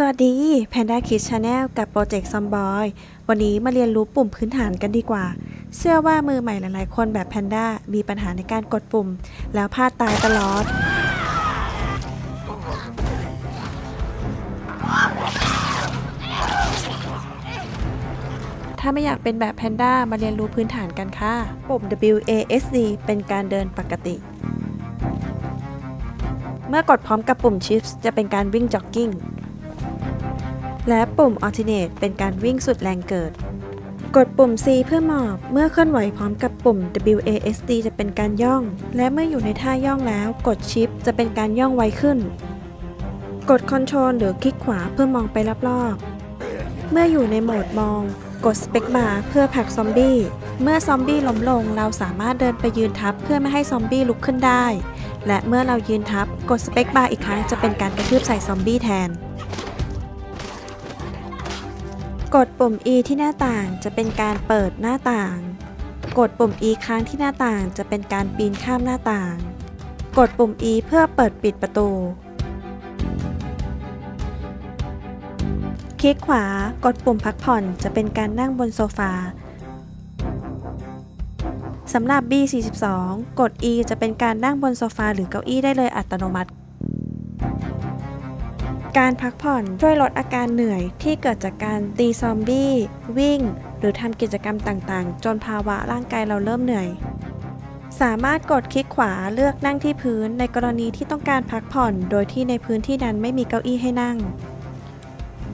สวัสดี Panda Kids Channel กับโปรเจกต์ซอมบอยวันนี้มาเรียนรู้ปุ่มพื้นฐานกันดีกว่า เชื่อว่ามือใหม่หลายๆ คนแบบแพนด้ามีปัญหาในการกดปุ่ม แล้วพลาดตายตลอด ถ้าไม่อยากเป็นแบบแพนด้ามาเรียนรู้พื้นฐานกันค่ะ ปุ่ม WASD เป็นการเดินปกติ เมื่อกดพร้อมกับปุ่ม Shift จะเป็นการวิ่งจ็อกกิ้ง และปุ่ม Alternate เป็นการวิ่งสุดแรงเกิด กดปุ่ม C เพื่อหมอบ เมื่อเคลื่อนไหวพร้อมกับปุ่ม WASD จะเป็นการย่อง และเมื่ออยู่ในท่าย่องแล้ว กด Shift จะเป็นการย่องไวขึ้น กด Control หรือคลิกขวาเพื่อมองไปรอบๆ เมื่ออยู่ในโหมดมอง กด Spacebar เพื่อผลักซอมบี้ เมื่อซอมบี้ล้มลง เราสามารถเดินไปยืนทับเพื่อไม่ให้ซอมบี้ลุกขึ้นได้ และเมื่อเรายืนทับ กด Spacebar อีกครั้งจะเป็นการกระทืบใส่ซอมบี้แทน กดปุ่ม E ที่หน้าต่างจะเป็นการเปิดหน้าต่าง กดปุ่ม E ค้างที่หน้าต่างจะเป็นการปีนข้ามหน้าต่าง กดปุ่ม E เพื่อเปิดปิดประตู คลิกขวากดปุ่มพักผ่อนจะเป็นการนั่งบนโซฟาสำหรับ B42 กด E จะเป็นการนั่งบนโซฟาหรือเก้าอี้ได้เลยอัตโนมัติ การพักผ่อนช่วยลดอาการเหนื่อยที่เกิดจากการตีซอมบี้ วิ่ง หรือทำกิจกรรมต่างๆ จนภาวะร่างกายเราเริ่มเหนื่อย สามารถกดคลิกขวาเลือกนั่งที่พื้นในกรณีที่ต้องการพักผ่อน โดยที่ในพื้นที่นั้นไม่มีเก้าอี้ให้นั่ง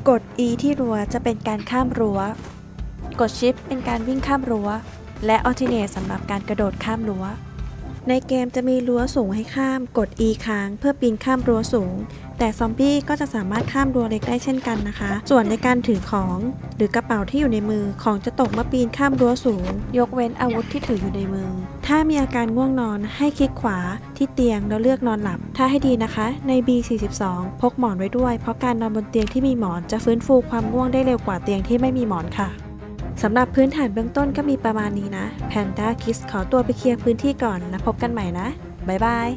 กด E ที่รั้วจะเป็นการข้ามรั้ว กด Shift เป็นการวิ่งข้ามรั้ว และ Alternate สำหรับการกระโดดข้ามรั้ว ในเกมจะมีรั้วสูงให้ข้ามกด E ค้างเพื่อปีนข้ามรั้วสูง แต่ซอมบี้ก็จะสามารถข้ามรั้วเล็กได้เช่นกันนะคะ ส่วนในการถือของ หรือกระเป๋าที่อยู่ในมือของจะตกเมื่อปีนข้ามรั้วสูง ยกเว้นอาวุธที่ถืออยู่ในมือ ถ้ามีอาการง่วงนอนให้คลิกขวาที่เตียงแล้วเลือกนอนหลับ ถ้าให้ดีนะคะ ใน B42 พกหมอนไว้ด้วย เพราะการนอนบนเตียงที่มีหมอนจะฟื้นฟูความง่วงได้เร็วกว่าเตียงที่ไม่มีหมอนค่ะ สำหรับพื้นฐานเบื้องต้นก็มีประมาณนี้นะ Panda Kids ขอตัวไปเคลียร์พื้นที่ก่อนแล้วพบกันใหม่นะ บ๊ายบาย